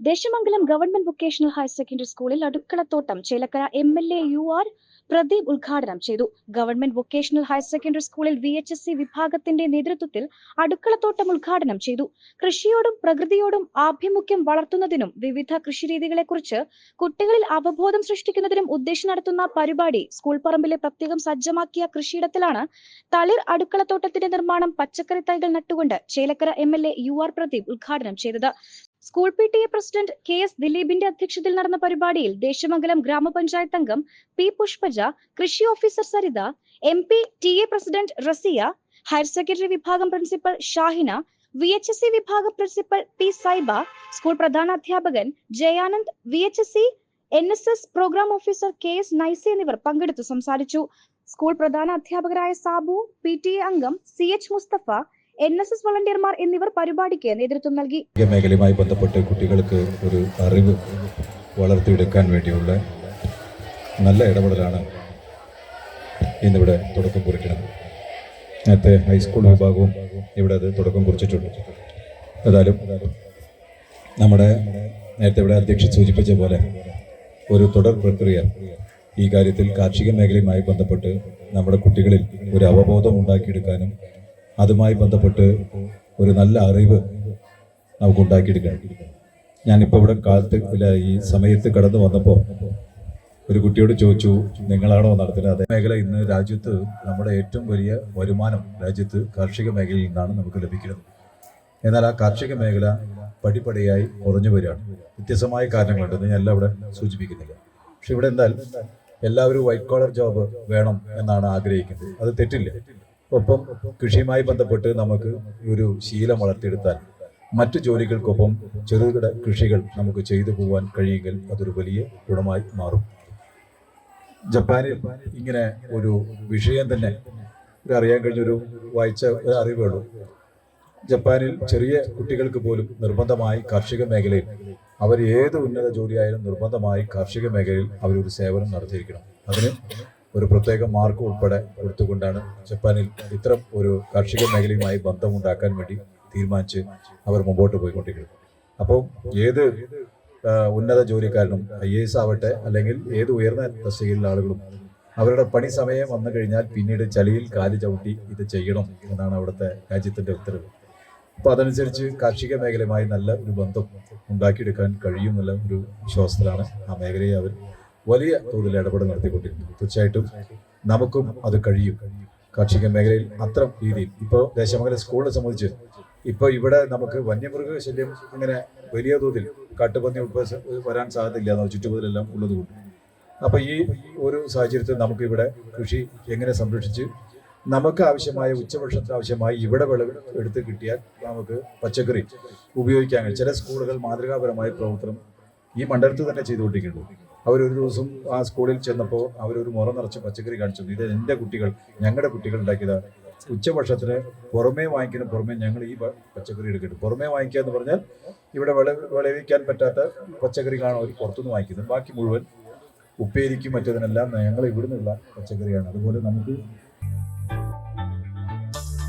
Desamangalam government vocational higher secondary സ്കൂളിൽ അടുക്കളത്തോട്ടം Chelakkara M L A U R Pradeep ഉദ്ഘാടനം ചെയ്തു. Government vocational higher secondary സ്കൂളിൽ V H S C വിഭാഗത്തിന്റെ നേതൃത്വത്തിൽ അടുക്കളത്തോട്ടം ഉദ്ഘാടനം ചെയ്തു. കൃഷിയോടും പ്രകൃതിയോടും ആഭിമുഖ്യം വളർത്തുന്നതിനും വിവിധ കൃഷിരീതികളെക്കുറിച്ച് കുട്ടികളിൽ അവബോധം സൃഷ്ടിക്കുന്നതിനും ഉദ്ദേശം നടത്തുന്ന പരിപാടി സ്കൂൾ പറമ്പിലെ പ്രത്യേകം സജ്ജമാക്കിയ കൃഷിയിടത്തിലാണ് തളിർ അടുക്കളത്തോട്ടത്തിന്റെ നിർമ്മാണം പച്ചക്കറി തൈകൾ നട്ടുകൊണ്ട് Chelakkara M L A U R Pradeep ഉദ്ഘാടനം ചെയ്തത്. School P T A president K S ദിലീപിന്റെ അധ്യക്ഷതയിൽ നടന്ന പരിപാടിയിൽ ദേശമംഗലം ഗ്രാമപഞ്ചായത്ത് അംഗം പി പുഷ്പജ കൃഷി officer Saritha M P T A president Rasiya higher secondary വിഭാഗം principal Shahina V H S C വിഭാഗം principal P Saiba school പ്രധാനാധ്യാപകൻ Jayanand V H S C N S S programme officer K S Naicy എന്നിവർ പങ്കെടുത്തു സംസാരിച്ചു. School പ്രധാന അധ്യാപകരായ Sabu P T A അംഗം C H Mustafa N S S വളണ്ടിയർമാർ എന്നിവർ പരിപാടിക്ക് നേതൃത്വം നൽകി. മേഖലയുമായി ബന്ധപ്പെട്ട് കുട്ടികൾക്ക് ഒരു അറിവ് വളർത്തിയെടുക്കാൻ വേണ്ടിയുള്ള നല്ല ഇടപെടലാണ് ഇന്നിവിടെ തുടക്കം കുറിക്കുന്നത്. നേരത്തെ ഹൈസ്കൂൾ വിഭാഗവും ഇവിടെ അത് തുടക്കം കുറിച്ചിട്ടുണ്ട്. ഏതായാലും നമ്മുടെ നേരത്തെ ഇവിടെ അധ്യക്ഷൻ സൂചിപ്പിച്ച പോലെ ഒരു തുടർ പ്രക്രിയ ഈ കാര്യത്തിൽ കാർഷിക മേഖലയുമായി ബന്ധപ്പെട്ട് നമ്മുടെ കുട്ടികളിൽ ഒരു അവബോധം ഉണ്ടാക്കിയെടുക്കാനും അതുമായി ബന്ധപ്പെട്ട് ഒരു നല്ല അറിവ് നമുക്ക് ഉണ്ടാക്കിയെടുക്കണം ഞാനിപ്പോൾ ഇവിടെ കാലത്ത് ഈ സമയത്ത് കടന്നു വന്നപ്പോൾ ഒരു കുട്ടിയോട് ചോദിച്ചു നിങ്ങളാണോ നടത്തുന്നത്? അതേ മേഖല ഇന്ന് രാജ്യത്ത് നമ്മുടെ ഏറ്റവും വലിയ വരുമാനം രാജ്യത്ത് കാർഷിക മേഖലയിൽ നിന്നാണ് നമുക്ക് ലഭിക്കുന്നത്. എന്നാൽ ആ കാർഷിക മേഖല പടിപടിയായി കുറഞ്ഞു വരികയാണ്. വ്യത്യസ്തമായ കാരണങ്ങളുണ്ട് ഇത് ഞാൻ എല്ലാം ഇവിടെ സൂചിപ്പിക്കുന്നില്ല. പക്ഷെ ഇവിടെ എന്തായാലും എല്ലാവരും വൈറ്റ് കോളർ ജോബ് വേണം എന്നാണ് ആഗ്രഹിക്കുന്നത്. അത് തെറ്റില്ല. ഒപ്പം കൃഷിയുമായി ബന്ധപ്പെട്ട് നമുക്ക് ഒരു ശീലം വളർത്തിയെടുത്താൽ മറ്റു ജോലികൾക്കൊപ്പം ചെറുകിട കൃഷികൾ നമുക്ക് ചെയ്തു പോകാൻ കഴിയുമെങ്കിൽ അതൊരു വലിയ ഗുണമായി മാറും. ജപ്പാനിൽ ഇങ്ങനെ ഒരു വിഷയം തന്നെ അറിയാൻ കഴിഞ്ഞൊരു വായിച്ച ഒരു ജപ്പാനിൽ ചെറിയ കുട്ടികൾക്ക് പോലും നിർബന്ധമായി കാർഷിക മേഖലയിൽ അവർ ഏത് ഉന്നത ജോലിയായാലും നിർബന്ധമായി കാർഷിക മേഖലയിൽ അവരൊരു സേവനം നടത്തിയിരിക്കണം. അതിന് ഒരു പ്രത്യേക മാർക്ക് ഉൾപ്പെടെ കൊടുത്തുകൊണ്ടാണ് ജപ്പാനിൽ ഇത്തരം ഒരു കാർഷിക മേഖലയുമായി ബന്ധമുണ്ടാക്കാൻ വേണ്ടി തീരുമാനിച്ച് അവർ മുമ്പോട്ട് പോയിക്കൊണ്ടിരിക്കുന്നത്. അപ്പോൾ ഏത് ഉന്നത ജോലിക്കാരനും ഐ എ എസ് ആവട്ടെ അല്ലെങ്കിൽ ഏത് ഉയർന്ന തസ്തികയിലുള്ള ആളുകളും അവരുടെ പണി സമയം വന്നു കഴിഞ്ഞാൽ പിന്നീട് ചളിയിൽ കാൽ ചവിട്ടി ഇത് ചെയ്യണം എന്നാണ് അവിടുത്തെ രാജ്യത്തിന്റെ ഉത്തരവ്. അപ്പോൾ അതനുസരിച്ച് കാർഷിക മേഖലയുമായി നല്ല ഒരു ബന്ധം ഉണ്ടാക്കിയെടുക്കാൻ കഴിയും എന്നുള്ള ഒരു വിശ്വാസത്തിലാണ് ആ മേഖലയെ അവർ വലിയ തോതിൽ ഇടപെടൽ നടത്തിക്കൊണ്ടിരുന്നു തീർച്ചയായിട്ടും നമുക്കും അത് കഴിയും. കാർഷിക മേഖലയിൽ അത്തരം രീതിയിൽ. ഇപ്പോൾ ദേശമംഗലം സ്കൂളിനെ സംബന്ധിച്ച് ഇപ്പോൾ ഇവിടെ നമുക്ക് വന്യമൃഗ ശല്യം ഇങ്ങനെ വലിയ തോതിൽ കാട്ടുപന്നി ഉൾപ്പെടെ വരാൻ സാധ്യതയില്ല എന്ന ചുറ്റുപാടിലെല്ലാം ഉള്ളതുകൊണ്ട് അപ്പോൾ ഈ ഒരു സാഹചര്യത്തിൽ നമുക്ക് ഇവിടെ കൃഷി എങ്ങനെ സംരക്ഷിച്ച് നമുക്ക് ആവശ്യമായ ഉച്ചഭക്ഷണത്തിന് ആവശ്യമായി ഇവിടെ വിളവ് എടുത്ത് കിട്ടിയാൽ നമുക്ക് പച്ചക്കറി ഉപയോഗിക്കാൻ ചില സ്കൂളുകൾ മാതൃകാപരമായ പ്രവർത്തനം ഈ മണ്ഡലത്തിൽ തന്നെ ചെയ്തുകൊണ്ടിരിക്കുന്നത് അവരൊരു ദിവസം ആ സ്കൂളിൽ ചെന്നപ്പോൾ അവരൊരു മുറ നിറച്ച് പച്ചക്കറി കാണിച്ചു. ഇത് എന്റെ കുട്ടികൾ ഞങ്ങളുടെ കുട്ടികൾ ഉണ്ടാക്കിയതാണ് ഉച്ചഭക്ഷണത്തിന് പുറമേ വാങ്ങിക്കുന്ന പുറമേ ഞങ്ങൾ ഈ പച്ചക്കറി എടുക്കുന്നു പുറമേ വാങ്ങിക്കുക എന്ന് പറഞ്ഞാൽ ഇവിടെ വിള വിളവിക്കാൻ പറ്റാത്ത പച്ചക്കറി പച്ചക്കറികളാണ് അവർ പുറത്തുനിന്ന് വാങ്ങിക്കുന്നു. ബാക്കി മുഴുവൻ ഉപ്പേരിക്കും മറ്റതിനെല്ലാം ഞങ്ങൾ ഇവിടുന്നുള്ള പച്ചക്കറിയാണ്. അതുപോലെ നമുക്ക്